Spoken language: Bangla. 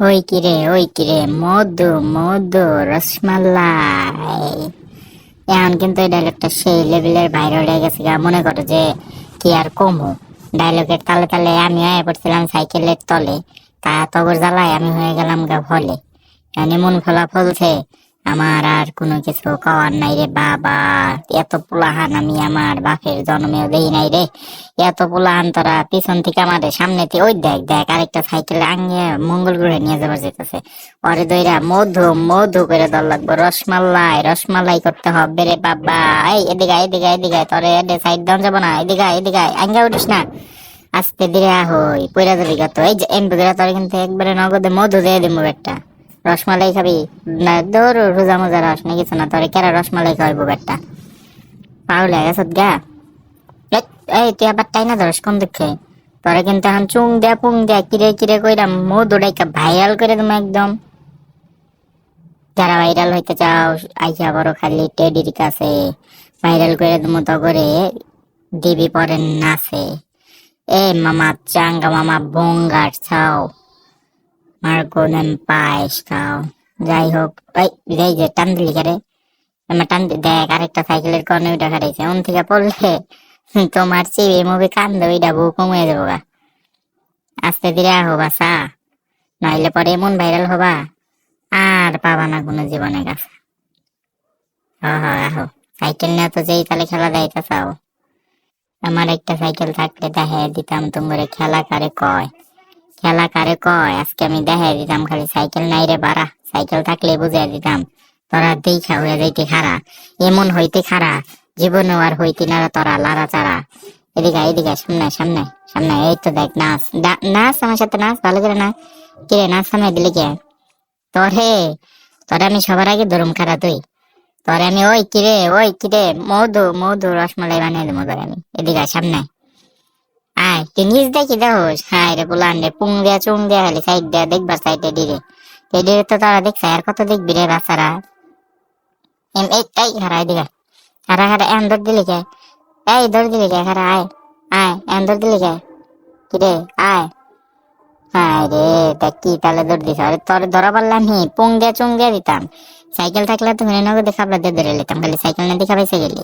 ওই কিরে ওই কিরে মধু মধু, রসমালাই। এখন কিন্তু এই ডায়লগটা সেই লেভেলের ভাইরাল হয়ে গেছে গা। মনে করো যে কি আর কমু। ডায়লগের তালে তালে আমি হয়ে পড়ছিলাম সাইকেলের তলে। তা তবর জ্বালায় আমি হয়ে গেলাম গা ফলে এমন মন ফলা ফলছে আমার আর কোনো কিছু কওয়ার নাই রে বাবা। এত পোলাহান আমি আমার বাপের জন্মেও দেই নাই রে। এত পোলাহান তোরা পিছন থেকে আমাদের সামনে থেকে, ওই দেখ দেখ, আরেকটা সাইকেল আঙ্গে মঙ্গল গ্রহে নিয়ে যাবার যেতেছে পরে দইরা, মধু মধু করে দল লাগবো, রসমালাই রসমালাই করতে হবে রে বাবা। এই, এদিকে এদিকে এদিকে তোরে এদিকে সাইড দাম যাব না। এদিকে এদিকে আঙ্গা উঠিস না। আস্তে ধীরে আহই পয়রা যাবি গা এই যে এমপি তোর কিন্তু একবারে নগদে মধু দিয়ে দিবো একটা রসমালাই খাবি? না দৌড় রোজা মোজা রস না কিছু না তোরে কেরা রসমালাই খাওয়াইবো একটা পাউলে গেছত গা? এই, তুই আবার টাই না ধরস কোন দিকে তোরা কিন্তু এখন চুং দেয়া পুং দেয়া কিরে কিরে কইরা মধু ডাইকা ভাইরাল করে দেবো একদম। যারা ভাইরাল হইতে চাও আইসা বড় খালি টেডির কাছে ভাইরাল করে দেবো তো করে দিবি পরে নাচে। এ মামা চাঙ্গা মামা বঙ্গার ছাও। মার্কোনেম পায়েস খাও। যাই হোক, এই যে টান দিলি করে আমার টান দেখ, আরেকটা সাইকেলের কর্নে ওইটা খাটাইছে ওন থেকে পড়লে তোমার চিবি মুভি কান্দে ওইটা বউ কমিয়ে দেবো গা। আস্তে ধীরে আহো বাসা নইলে পরে এমন ভাইরাল হবা। আর পাবা না কোনো জীবনে কাছে। হ হ, আহো। সাইকেল নিয়ে তো যেই তাহলে খেলা যাইতে চাও আমার একটা সাইকেল থাকলে দেখে দিতাম, তোমার খেলা কারে কয়? খেলা কারে কয়, আজকে আমি দেখে দিতাম, খালি সাইকেল নাই রে বাড়া। সাইকেল থাকলে বুঝিয়ে দিতাম, তোরা দেখা হয়ে যাইতে খারা এমন হইতে খারা জীবনে আর হইতে না তোরা লারা চারা এদিকে এদিকে সামনে সামনে সামনে এই তো দেখ, নাচ। নাচ আমার সাথে, নাচ, ভালো করে নাচ। কিরে নাচ সামনে দিলে কে? তোরে তোরে আমি সবার আগে ধরুম খারা তুই। তোরে আমি, ওই কিরে ওই কিরে মধু মধু রসমালাই বানিয়ে দেবো তোরে আমি। এদিকে সামনে আয়, তুই নিজ দেখি দেখোস। হায় রে বুলান রে, পুং দিয়া, চুং দিয়া খালি সাইড দিয়া দেখবার সাইডে দিরে। এদিকে তো তারা দেখছে, আর কত দেখবি রে বাচ্চারা? এম, এই এই, হারা, এদিকে হারা হারা, এম দৌড় দিলি কে? এই দৌড় দিলি কে, হারা, আয় আয়, এম দৌড় দিলি কে? কিরে, আয়। হায় রে, তা কি তাহলে দৌড় দিস আরে তোর ধরা পারলাম হি পুং দিয়া, চুং দিয়া দিতাম। সাইকেল থাকলে তো হিনে নগদে খাবার দিয়ে ধরে নিতাম খালি সাইকেল না দেখা পাইছে গেলি।